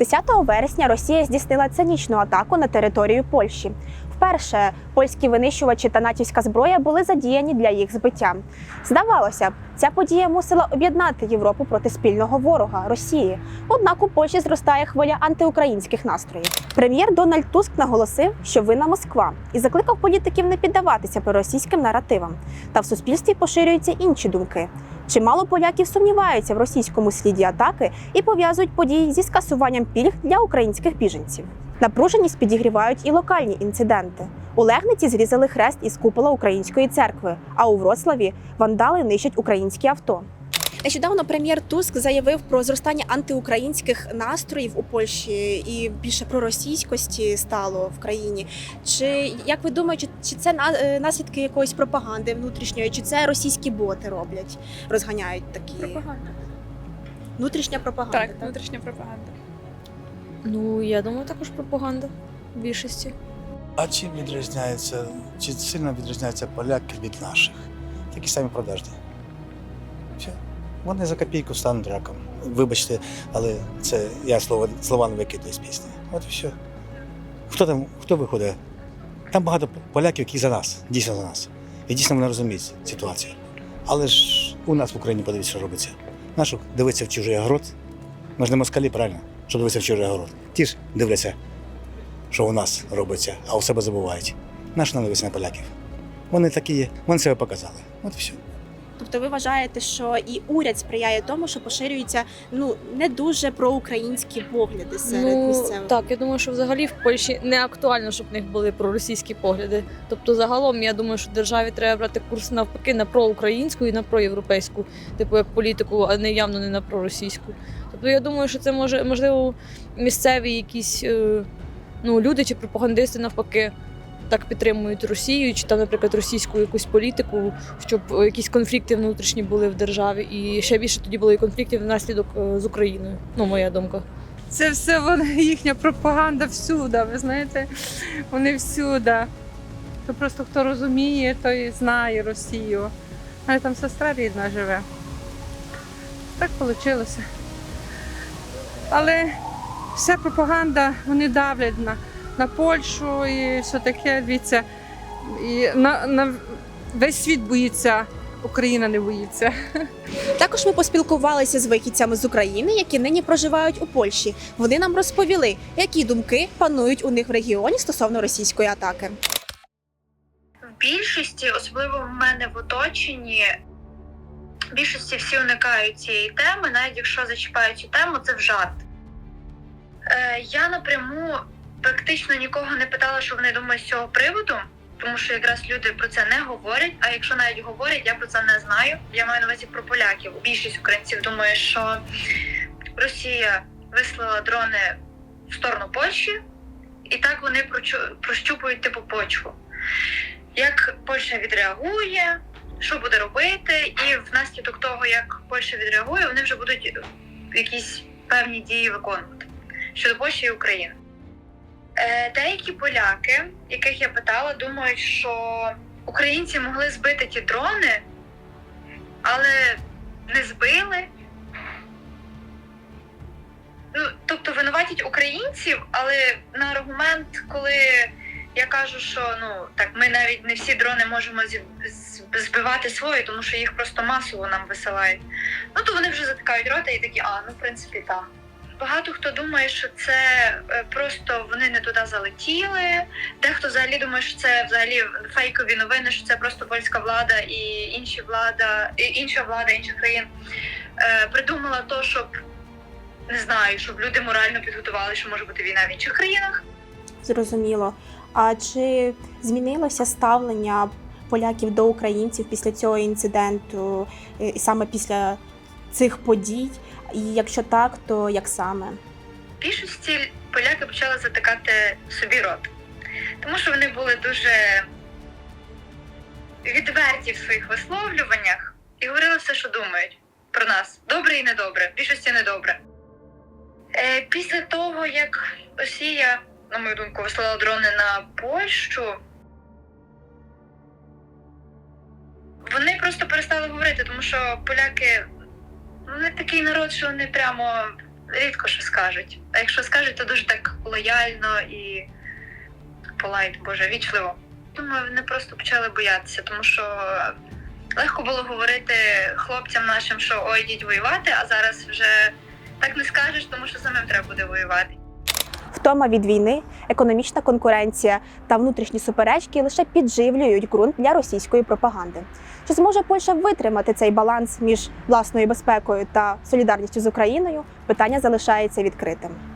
10 вересня Росія здійснила цинічну атаку на територію Польщі. Вперше польські винищувачі та натівська зброя були задіяні для їх збиття. Здавалося б, ця подія мусила об'єднати Європу проти спільного ворога Росії. Однак у Польщі зростає хвиля антиукраїнських настроїв. Прем'єр Дональд Туск наголосив, що винна Москва, і закликав політиків не піддаватися проросійським наративам. Та в суспільстві поширюються інші думки. Чимало поляків сумніваються в російському сліді атаки і пов'язують події зі скасуванням пільг для українських біженців. Напруженість підігрівають і локальні інциденти. У Легниці зрізали хрест із купола української церкви, а у Вроцлаві вандали нищать українські авто. Нещодавно прем'єр Туск заявив про зростання антиукраїнських настроїв у Польщі і більше проросійськості стало в країні. Чи як ви думаєте, чи це е, наслідки якоїсь пропаганди внутрішньої, чи це російські боти роблять, розганяють такі Пропаганда. внутрішня пропаганда? Так, внутрішня пропаганда. Ну, я думаю, також пропаганда в більшості. А чим відрізняється, чи сильно відрізняються поляки від наших? Такі самі продажні. Все. Вони за копійку стануть раком. Вибачте, але це я слова не викидаю з пісні. От і все. Хто там, хто виходить? Там багато поляків, які за нас, дійсно за нас. І дійсно вони розуміють ситуацію. Але ж у нас в Україні подивіться, що робиться. Нашу дивитися в чужий огород. Ми ж не москалі, правильно? Що дивитися в чужий огород. Ті ж дивляться що у нас робиться, а у себе забувають. Наш нам на поляків. Вони такі є, вони себе показали. От і все. Тобто ви вважаєте, що і уряд сприяє тому, що поширюються ну не дуже проукраїнські погляди серед ну, місцевих? так, я думаю, що взагалі в Польщі не актуально, щоб в них були проросійські погляди. Тобто, загалом, я думаю, що державі треба брати курс навпаки на проукраїнську і на проєвропейську, типу як політику, а не явно не на проросійську. Тобто, я думаю, що це може можливо місцеві якісь е, ну, люди чи пропагандисти навпаки. Так підтримують Росію, чи там, наприклад, російську якусь політику, щоб е, якісь конфлікти внутрішні були в державі, і ще більше тоді було і конфліктів внаслідок е, з Україною. Ну, моя думка. Це все вона, їхня пропаганда всюди, ви знаєте, вони всюди. То просто хто розуміє, той знає Росію. Мене там сестра рідна живе. Так вийшло. Але вся пропаганда, вони давлять на, на Польщу і все таке, дивіться. І на, на весь світ боїться, Україна не боїться. Також ми поспілкувалися з вихідцями з України, які нині проживають у Польщі. Вони нам розповіли, які думки панують у них в регіоні стосовно російської атаки. в більшості, особливо в мене в оточенні, в більшості всі уникають цієї теми, навіть якщо зачіпають цю тему, це в жарт. Е, я напряму практично нікого не питала, що вони думають з цього приводу, тому що якраз люди про це не говорять. А якщо навіть говорять, я про це не знаю. Я маю на увазі про поляків. Більшість українців думає, що Росія вислала дрони в сторону Польщі, і так вони прощупують типу почву як Польща відреагує, що буде робити, і внаслідок того, як Польща відреагує, вони вже будуть якісь певні дії виконувати щодо Польщі і України. Е, деякі поляки, яких я питала, думають, що українці могли збити ті дрони, але не збили. Ну, тобто винуватять українців, але на аргумент, коли я кажу, що ну так ми навіть не всі дрони можемо збивати свої, тому що їх просто масово нам висилають. Ну то вони вже затикають рота і такі, а ну в принципі так. Багато хто думає, що це е, просто вони не туди залетіли. Дехто взагалі думає, що це взагалі фейкові новини, що це просто польська влада і інші влада, і інша влада інших країн е, придумала то, щоб не знаю, щоб люди морально підготували, що може бути війна в інших країнах. Зрозуміло. А чи змінилося ставлення поляків до українців після цього інциденту, е, і саме після цих подій? І якщо так, то як саме? В більшості поляки почали затикати собі рот, тому що вони були дуже відверті в своїх висловлюваннях і говорили все, що думають про нас. Добре і недобре, більшості недобре. Е, після того, як Росія, на мою думку, вислала дрони на Польщу, вони просто перестали говорити, тому що поляки вони такий народ, що вони прямо рідко що скажуть. А якщо скажуть, то дуже так лояльно і полайт, боже, вічливо. Думаю, вони просто почали боятися, тому що легко було говорити хлопцям нашим, що ой, йдіть воювати, а зараз вже так не скажеш, тому що самим треба буде воювати. Втома від війни, економічна конкуренція та внутрішні суперечки лише підживлюють ґрунт для російської пропаганди. Чи зможе Польща витримати цей баланс між власною безпекою та солідарністю з Україною? Питання залишається відкритим.